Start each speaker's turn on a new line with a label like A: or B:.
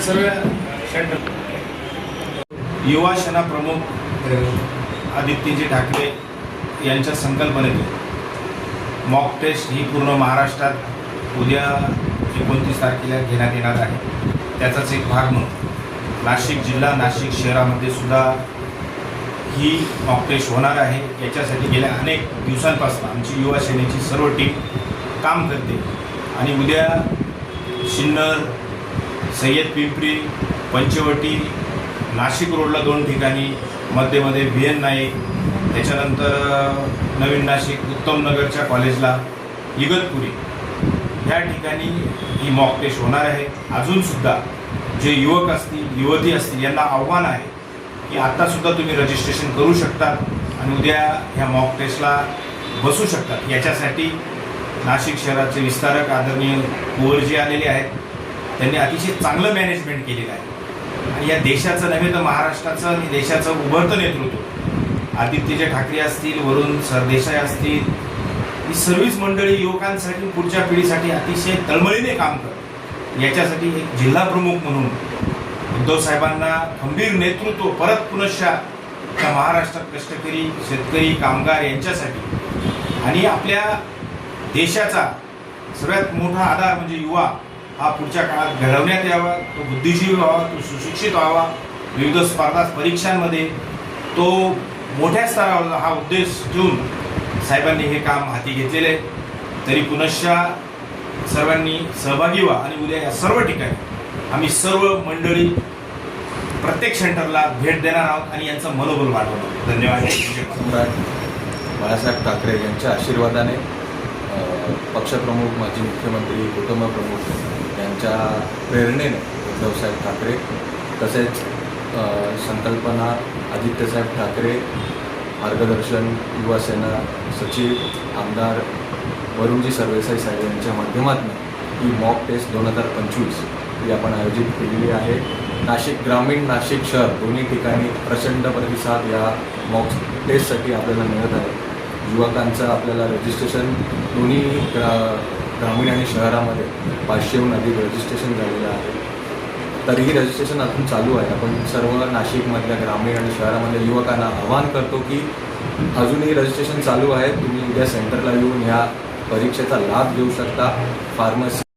A: या सर्व युवा सेना प्रमुख आदित्यजी ठाकरे यांच्या संकल्पनेतून मॉक टेस्ट ही पूर्ण महाराष्ट्रात उद्या एकोणतीस तारखेला घेण्यात येणार आहे. त्याचाच एक भाग म्हणून. नाशिक जिल्हा नाशिक शहरामध्ये सुद्धा ही मॉक टेस्ट होणार आहे. याच्यासाठी गेल्या अनेक दिवसांपासून आमची युवा सेनेची सर्व टीम काम करते. आणि उद्या सिन्नर सय्यद पिंपरी पंचवटी नाशिक रोडला दोन ठिकाणी मध्येमध्ये व्ही एन नाईक त्याच्यानंतर नवीन नाशिक उत्तम नगरच्या कॉलेजला इगतपुरी. ह्या ठिकाणी ही मॉक टेस्ट होणार आहे. अजूनसुद्धा जे युवक असतील युवती असतील यांना आव्हान आहे की आत्तासुद्धा तुम्ही रजिस्ट्रेशन करू शकता आणि उद्या ह्या मॉक टेस्टला बसू शकतात. याच्यासाठी नाशिक शहराचे विस्तारक आदरणीय कुंवरजी आलेले आहेत. त्यांनी अतिशय चांगलं मॅनेजमेंट केलेलं आहे. आणि या देशाचं नव्हे तर महाराष्ट्राचं आणि देशाचं उभरतं नेतृत्व. आदित्यजय ठाकरे असतील वरुण सरदेसाई असतील ही सर्व्हिस मंडळी युवकांसाठी पुढच्या पिढीसाठी अतिशय तळमळीने काम करत याच्यासाठी एक जिल्हा प्रमुख म्हणून उद्धव साहेबांना खंबीर नेतृत्व परत पुनश्चा त्या महाराष्ट्रात कष्टकरी शेतकरी कामगार यांच्यासाठी. आणि आपल्या देशाचा सगळ्यात मोठा आधार म्हणजे युवा. हा पुढच्या काळात घडवण्यात यावा तो बुद्धिजीवी व्हावा तो सुशिक्षित व्हावा विविध स्पर्धा परीक्षांमध्ये तो मोठ्या स्तरावर हा उद्देश ठेवून साहेबांनी हे काम हाती घेतलेले आहे. तरी पुनश्च सर्वांनी सहभागी व्हा आणि उद्या या सर्व ठिकाणी आम्ही सर्व मंडळी प्रत्येक सेंटरला भेट देणार आहोत आणि यांचं मनोबल वाढवणार धन्यवाद.
B: बाळासाहेब ठाकरे यांच्या आशीर्वादाने पक्षप्रमुख माजी मुख्यमंत्री कुटुंबप्रमुख यांच्या प्रेरणेने उद्धवसाहेब ठाकरे तसेच संकल्पना आदित्यसाहेब ठाकरे मार्गदर्शन युवासेना सचिव आमदार वरुणजी सरदेसाई साहेब यांच्या माध्यमातून ही मॉक टेस्ट दोन हजार पंचवीस ही आपण आयोजित केलेली आहे. नाशिक ग्रामीण नाशिक शहर दोन्ही ठिकाणी प्रचंड प्रतिसाद या मॉक टेस्टसाठी आपल्याला मिळत आहे. युवकांचं आपल्याला रजिस्ट्रेशन दोन्ही ग्रा ग्रामीण आणि शहरामध्ये पाचशेहून अधिक रजिस्ट्रेशन झालेलं आहे. तरीही रजिस्ट्रेशन अजून चालू आहे. आपण सर्व नाशिकमधल्या ग्रामीण आणि शहरामधल्या युवकांना आवाहन करतो की अजूनही रजिस्ट्रेशन चालू आहे. तुम्ही उद्या सेंटरला येऊन ह्या परीक्षेचा लाभ घेऊ शकता. फार्मसी